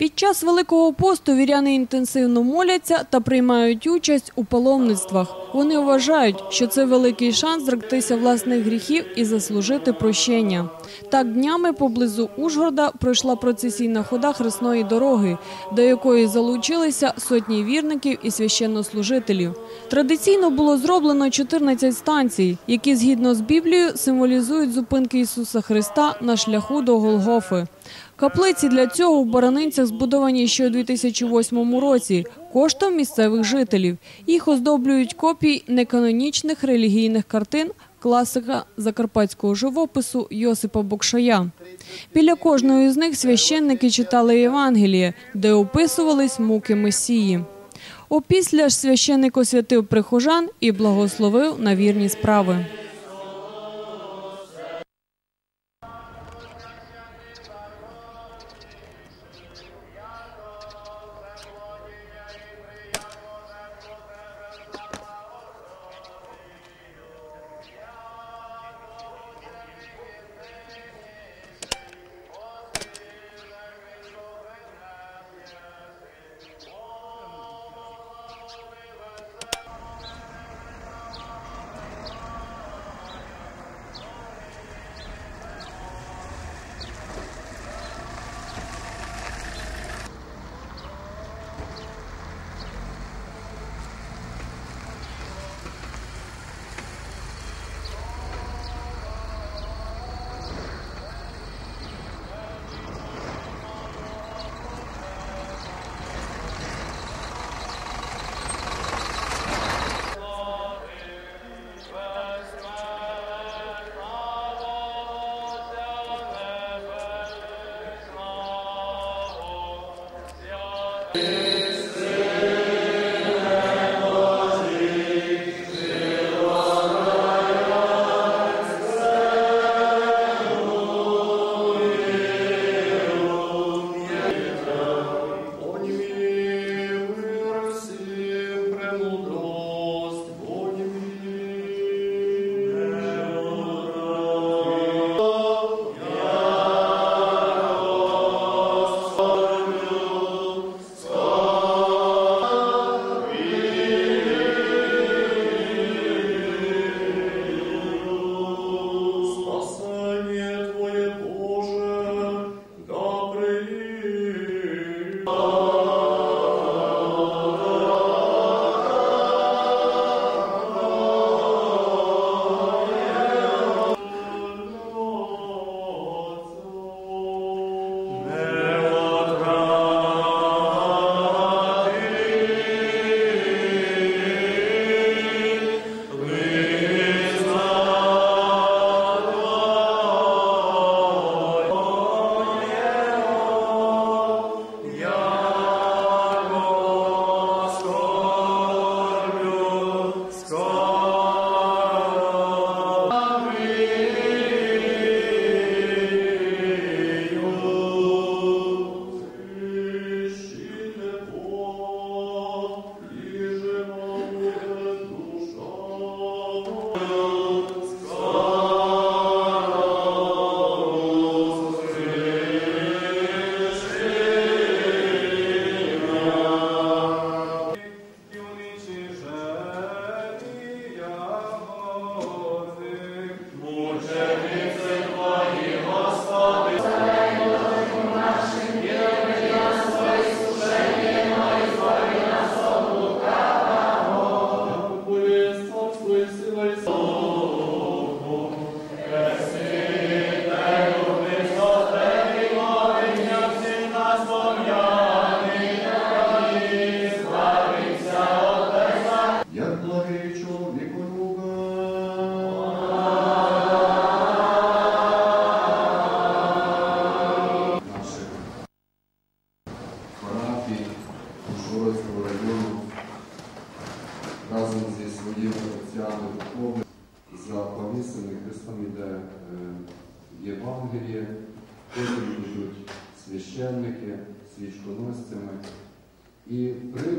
Під час Великого посту віряни інтенсивно моляться та приймають участь у паломництвах. Вони вважають, що це великий шанс зректися власних гріхів і заслужити прощення. Так днями поблизу Ужгорода пройшла процесійна хода хресної дороги, до якої залучилися сотні вірників і священнослужителів. Традиційно було зроблено 14 станцій, які згідно з Біблією символізують зупинки Ісуса Христа на шляху до Голгофи. Каплиці для цього в Баранинцях збудовані ще у 2008 році коштом місцевих жителів. Їх оздоблюють копії неканонічних релігійних картин класика закарпатського живопису Йосипа Бокшая. Біля кожної з них священники читали Євангеліє, де описувались муки Месії. Опісля ж священник освятив прихожан і благословив на вірні справи. Потім будуть священники, свічконосцями. І при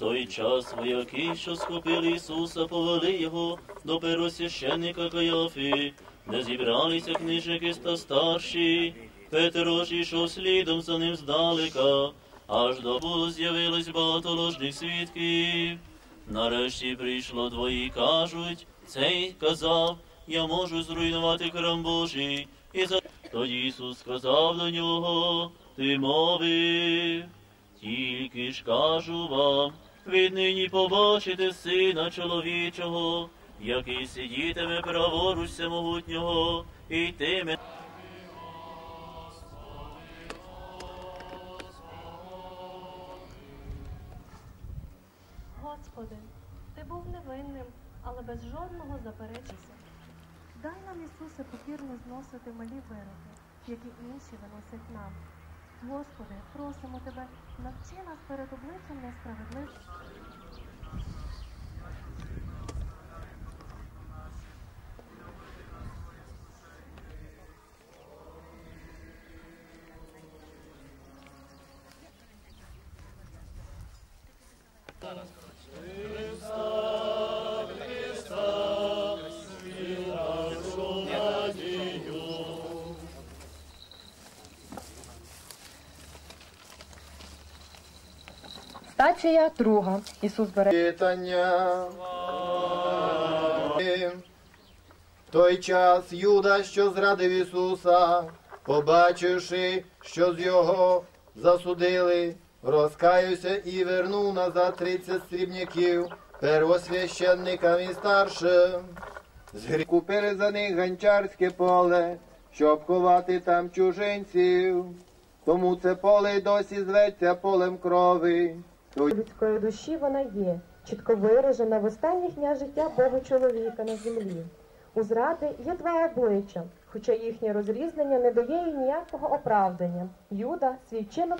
той час вояки, що схопили Ісуса, повели його до первосвященника Каяфи, де зібралися книжники та старші. Петро ж ішов слідом за ним здалека, аж до було з'явилось багато ложних свідків. Нарешті прийшло двоє, кажуть, цей казав, я можу зруйнувати храм Божий. І за тоді Ісус сказав до нього, ти мовив. Тільки ж кажу вам, віднині побачите сина чоловічого, який сидітиме праворуч всемогутнього, і йтиме. Господи, ти був невинним, але без жодного заперечення. Дай нам, Ісусе, покірно зносити малі вироки, які інші виносять нам. Господи, просимо Тебе, навчи нас перед обличчям несправедливості. Стація друга. Ісус бере Читання. Той час Юда, що зрадив Ісуса, побачивши, що з його засудили, розкаявся і вернув назад тридцять срібняків первосвященникам і старшим. З грі- Купили за них ганчарське поле, щоб ховати там чужинців. Тому це поле досі зветься полем крови. Людської душі вона є, чітко виражена в останніх днях життя Бога чоловіка на землі. У зради є два обличчя, хоча їхнє розрізнення не дає їй ніякого оправдання. Юда свій вчинок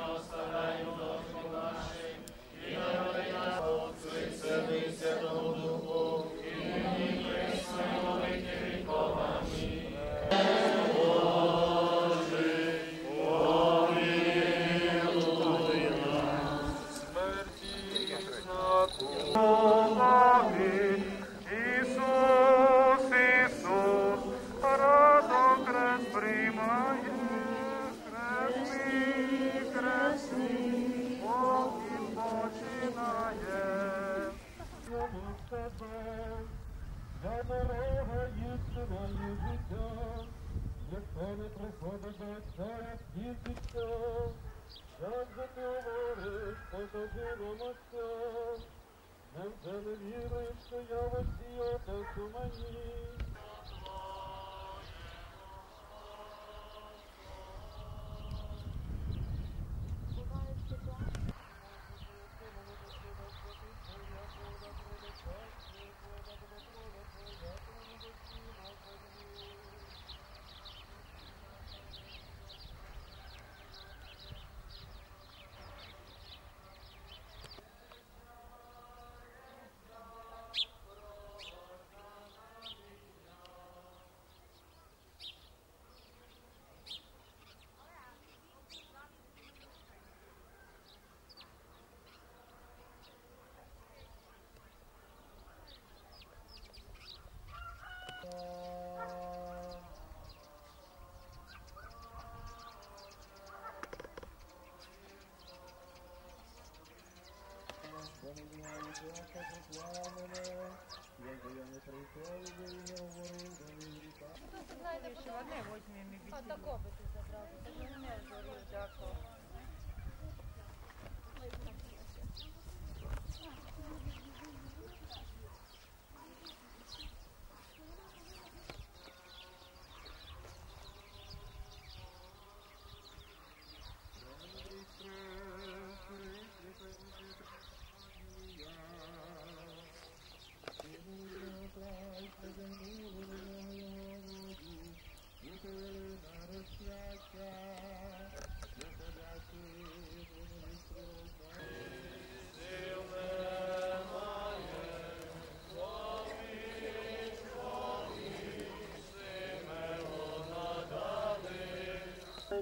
Ісус, що я восі отець А такого би ти забрав, так не мене дякую.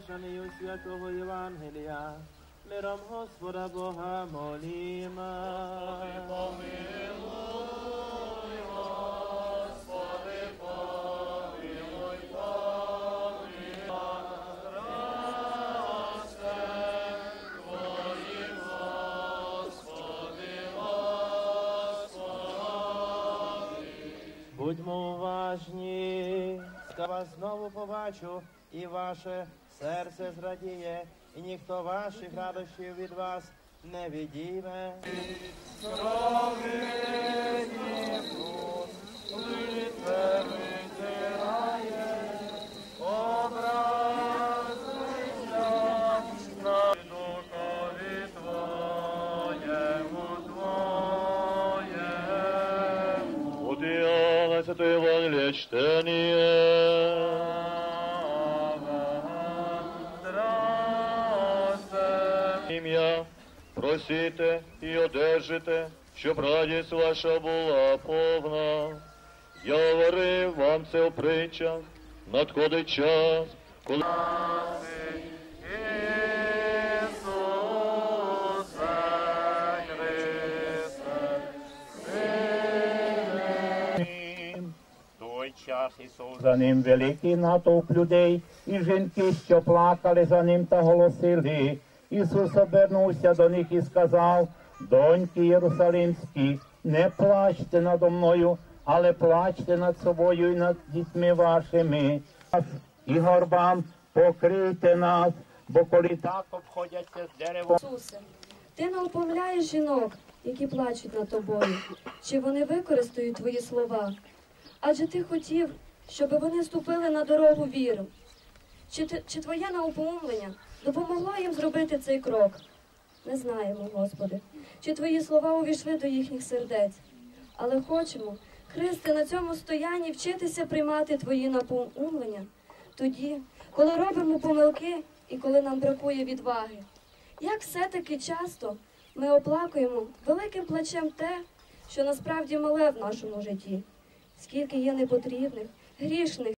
Божешанию святого Євангелія, миром Господа Бога молімо. Будьмо уважні, вас знову побачу, і ваше серце зрадіє, і ніхто ваших радощів від вас не відійме. Святое Евангелие чтение. Ім'я просите і одержите, щоб радість ваша була повна. Я говорив вам це в притчах, надходить час, коли час Ісус за ним великий натовп людей, і жінки, що плакали за ним та голосили. Ісус обернувся до них і сказав: Доньки Єрусалимські, не плачте надо мною, але плачте над собою і над дітьми вашими. І горбам покрийте нас, бо коли так обходяться з деревом. Ісусе, ти не уповляєш жінок, які плачуть над тобою, чи вони використають твої слова. Адже ти хотів, щоб вони ступили на дорогу віру. Чи, чи твоє наупомовлення допомогло їм зробити цей крок? Не знаємо, Господи, чи твої слова увійшли до їхніх сердець. Але хочемо, Христе, на цьому стоянні вчитися приймати твої напомовлення тоді, коли робимо помилки і коли нам бракує відваги. Як все-таки часто ми оплакуємо великим плачем те, що насправді мале в нашому житті, скільки є непотрібних, грішних